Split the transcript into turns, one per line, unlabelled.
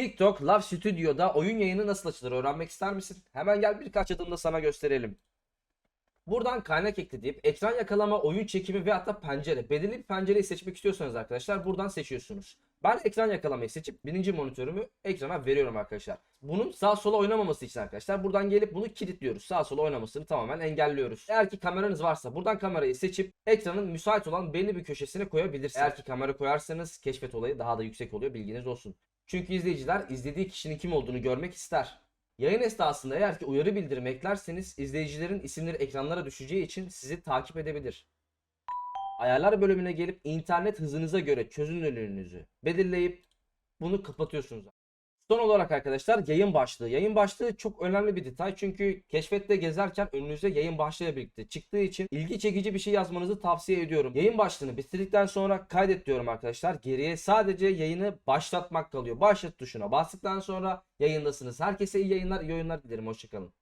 TikTok Love Studio'da oyun yayını nasıl açılır öğrenmek ister misin? Hemen gel birkaç adımda sana gösterelim. Buradan kaynak ekle deyip ekran yakalama, oyun çekimi ve hatta pencere. Belirli bir pencereyi seçmek istiyorsanız arkadaşlar buradan seçiyorsunuz. Ben ekran yakalamayı seçip birinci monitörümü ekrana veriyorum arkadaşlar. Bunun sağ sola oynamaması için arkadaşlar buradan gelip bunu kilitliyoruz. Sağ sola oynamasını tamamen engelliyoruz. Eğer ki kameranız varsa buradan kamerayı seçip ekranın müsait olan belli bir köşesine koyabilirsiniz. Eğer ki kamera koyarsanız keşfet olayı daha da yüksek oluyor bilginiz olsun. Çünkü izleyiciler izlediği kişinin kim olduğunu görmek ister. Yayın esnasında eğer ki uyarı bildirimi eklerseniz izleyicilerin isimleri ekranlara düşeceği için sizi takip edebilir. Ayarlar bölümüne gelip internet hızınıza göre çözünürlüğünüzü belirleyip bunu kapatıyorsunuz. Son olarak arkadaşlar yayın başlığı. Yayın başlığı çok önemli bir detay çünkü keşfette gezerken önünüze yayın başlığıyla birlikte çıktığı için ilgi çekici bir şey yazmanızı tavsiye ediyorum. Yayın başlığını bitirdikten sonra kaydet diyorum arkadaşlar. Geriye sadece yayını başlatmak kalıyor. Başlat tuşuna bastıktan sonra yayındasınız. Herkese iyi yayınlar, iyi oyunlar dilerim. Hoşçakalın.